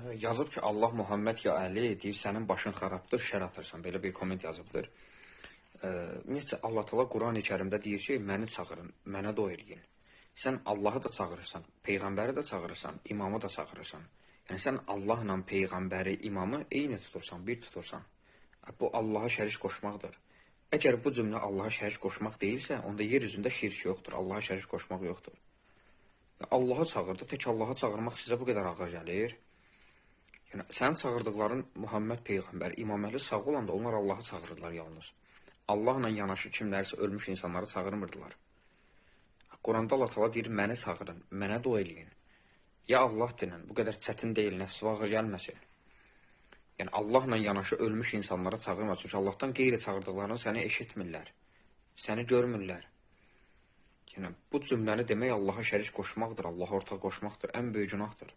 Yazıb ki, Allah Muhammed ya Əli deyir sənin başın xarabdır, şər atırsan. Belə bir komment yazıbdır. Ümumiyyətcə Allah Taala Qurani-Kərimdə deyir ki, məni çağırın, mənə dua eləyin. Sən Allahı da çağırırsan, peyğəmbəri də çağırırsan, imamı da çağırırsan. Yəni sən Allahla peyğəmbəri, imamı eyni tutursan, bir tutursan. Bu Allaha şərik qoşmaqdır. Əgər bu cümlə Allaha şərik qoşmaq deyilsə, onda yer üzündə şirk yoxdur, Allaha şərik qoşmaq yoxdur. Allaha çağırdı, tək Allaha çağırmaq sizə bu qədər ağır gəlir. Yəni sənin çağırdıqların Muhammed peyğəmbər, İmam Əhli sağ olanda onlar Allahı çağırırlar yalnız. Allahla yanaşı kimlərsə ölmüş insanları çağırmırdılar. Quranda Allah Taala deyir məni çağırın, mənə dua eləyin. Ya Allah dinən, bu qədər çətin deyil, nəfsi ağır gəlməsin. Yəni Allahla yanaşı ölmüş insanlara çağırma, çünki Allahdan qeyri çağırdıqlarını səni eşitmirlər. Səni görmürlər. Yəni bu cümləni demək Allaha şərik qoşmaqdır, Allaha ortaq qoşmaqdır, ən böyük günahdır.